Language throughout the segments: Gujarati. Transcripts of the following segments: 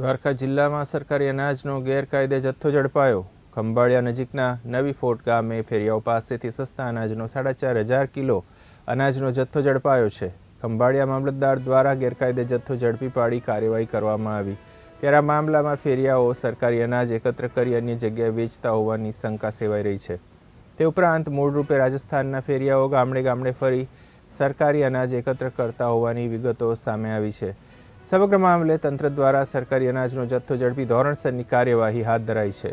દ્વારકા જિલ્લામાં સરકારી અનાજનો ગેરકાયદે જથ્થો ઝડપાયો. ખંભાળિયા નજીકના નવી ફોર્ટ ગામે ફેરિયાઓ પાસેથી સસ્તા અનાજનો સાડા ચાર હજાર કિલો અનાજનો જથ્થો ઝડપાયો છે. ખંભાળિયા મામલતદાર દ્વારા ગેરકાયદે જથ્થો ઝડપી પાડી કાર્યવાહી કરવામાં આવી. ત્યારે આ મામલામાં ફેરિયાઓ સરકારી અનાજ એકત્ર કરી અન્ય જગ્યાએ વેચતા હોવાની શંકા સેવાઈ રહી છે. તે ઉપરાંત મૂળરૂપે રાજસ્થાનના ફેરિયાઓ ગામડે ગામડે ફરી સરકારી અનાજ એકત્ર કરતા હોવાની વિગતો સામે આવી છે. સમગ્ર મામલે તંત્ર દ્વારા સરકારી અનાજનો જથ્થો ઝડપી ધોરણસરની કાર્યવાહી હાથ ધરાઈ છે.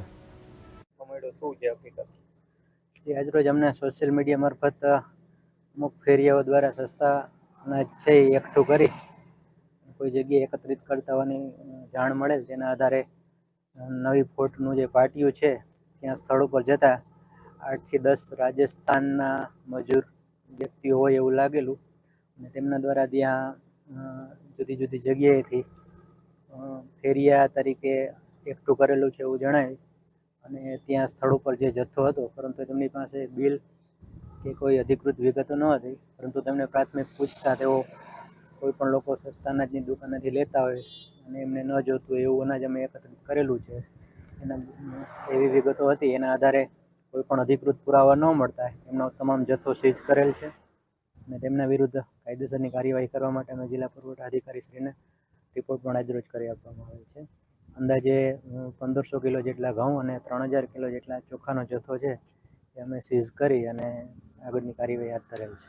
જે આજરોજ અમને સોશિયલ મીડિયા મારફત અમુક ફેરિયાઓ દ્વારા સસ્તા અનાજ છે એ એકઠું કરી કોઈ જગ્યાએ એકત્રિત કરતા હોવાની જાણ મળેલ. તેના આધારે નવી ફોર્ટનું જે પાટિયું છે ત્યાં સ્થળ ઉપર જતા આઠથી દસ રાજસ્થાનના મજૂર વ્યક્તિઓ હોય એવું લાગેલું. અને તેમના દ્વારા ત્યાં જુદી જુદી જગ્યાએથી ફેરિયા તરીકે એકઠું કરેલું છે એવું જણાય. અને ત્યાં સ્થળ ઉપર જે જથ્થો હતો, પરંતુ તેમની પાસે બિલ કે કોઈ અધિકૃત વિગતો ન હતી. પરંતુ તેમને પ્રાથમિક પૂછતા તેઓ કોઈ પણ લોકો સસ્તા અનાજની દુકાનેથી લેતા હોય અને એમને ન જોતું હોય એવું અનાજ અમે એકત્રિત કરેલું છે. એના એવી વિગતો હતી, એના આધારે કોઈ પણ અધિકૃત પુરાવા ન મળતા. એમનો તમામ જથ્થો સીઝ કરેલ છે. અને તેમના વિરુદ્ધ કાયદેસરની કાર્યવાહી કરવા માટે અમે જિલ્લા પુરવઠા અધિકારીશ્રીને રિપોર્ટ પણ આજરોજ કરી આપવામાં આવેલ છે. અંદાજે પંદરસો કિલો જેટલા ઘઉં અને ત્રણ હજાર કિલો જેટલા ચોખાનો જથ્થો છે એ અમે સીઝ કરી અને આગળની કાર્યવાહી હાથ ધરેલ છે.